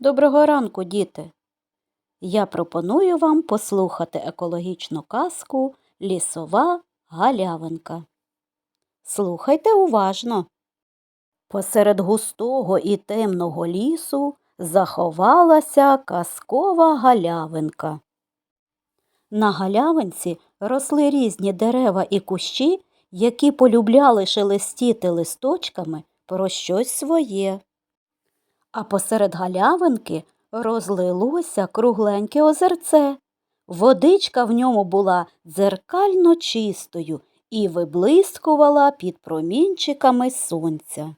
Доброго ранку, діти! Я пропоную вам послухати екологічну казку Лісова галявинка. Слухайте уважно. Посеред густого і темного лісу заховалася казкова галявинка. На галявинці росли різні дерева і кущі, які полюбляли шелестіти листочками про щось своє. А посеред галявинки розлилося кругленьке озерце. Водичка в ньому була дзеркально чистою і виблискувала під промінчиками сонця.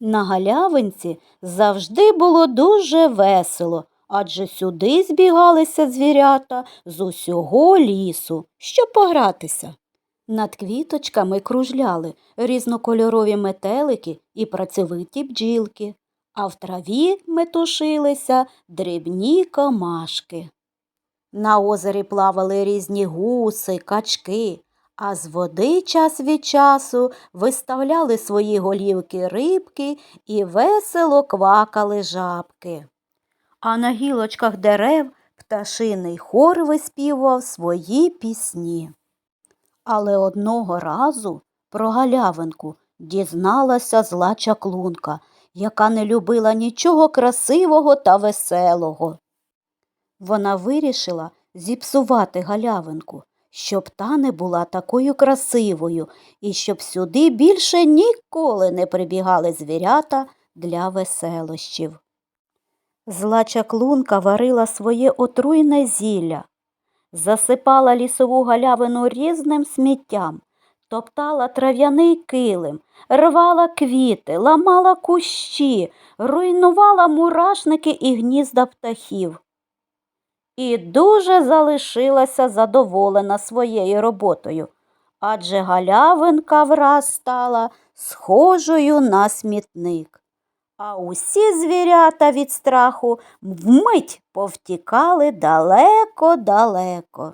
На галявинці завжди було дуже весело, адже сюди збігалися звірята з усього лісу, щоб погратися. Над квіточками кружляли різнокольорові метелики і працьовиті бджілки а в траві метушилися дрібні комашки. На озері плавали різні гуси, качки, а з води час від часу виставляли свої голівки рибки і весело квакали жабки. А на гілочках дерев пташиний хор виспівував свої пісні. Але одного разу про галявинку дізналася зла чаклунка яка не любила нічого красивого та веселого. Вона вирішила зіпсувати галявинку, щоб та не була такою красивою і щоб сюди більше ніколи не прибігали звірята для веселощів. Зла чаклунка варила своє отруйне зілля, засипала лісову галявину різним сміттям, топтала трав'яний килим, рвала квіти, ламала кущі, руйнувала мурашники і гнізда птахів. І дуже залишилася задоволена своєю роботою, адже галявинка враз стала схожою на смітник. А усі звірята від страху вмить повтікали далеко-далеко.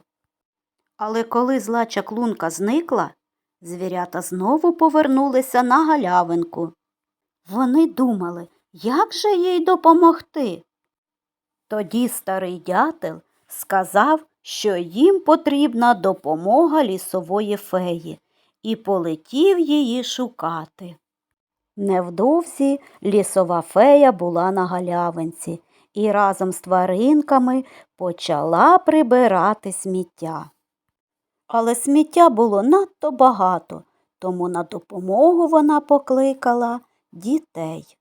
Але коли зла чаклунка зникла, Звірята знову повернулися на галявинку. Вони думали, як же їй допомогти. Тоді старий дятел сказав, що їм потрібна допомога лісової феї, і полетів її шукати. Невдовзі лісова фея була на галявинці і разом з тваринками почала прибирати сміття. Але сміття було надто багато, тому на допомогу вона покликала дітей.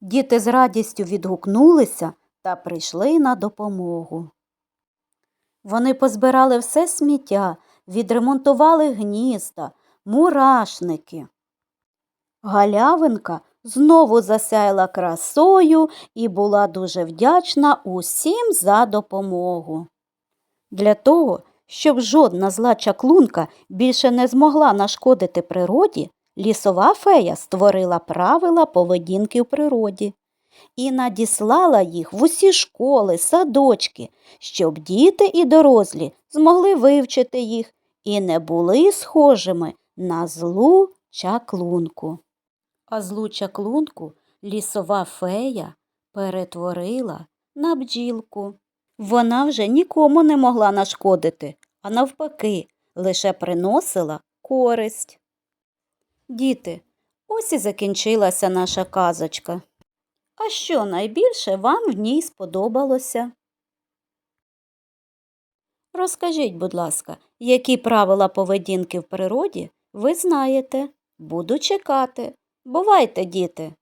Діти з радістю відгукнулися та прийшли на допомогу. Вони позбирали все сміття, відремонтували гнізда, мурашники. Галявинка знову засяяла красою і була дуже вдячна усім за допомогу. Для того, щоб жодна зла чаклунка більше не змогла нашкодити природі, лісова фея створила правила поведінки в природі і надіслала їх в усі школи, садочки, щоб діти і дорослі змогли вивчити їх і не були схожими на злу чаклунку. А злу чаклунку лісова фея перетворила на бджілку. Вона вже нікому не могла нашкодити, а навпаки, лише приносила користь. Діти, ось і закінчилася наша казочка. А що найбільше вам в ній сподобалося? Розкажіть, будь ласка, які правила поведінки в природі ви знаєте? Буду чекати. Бувайте, діти!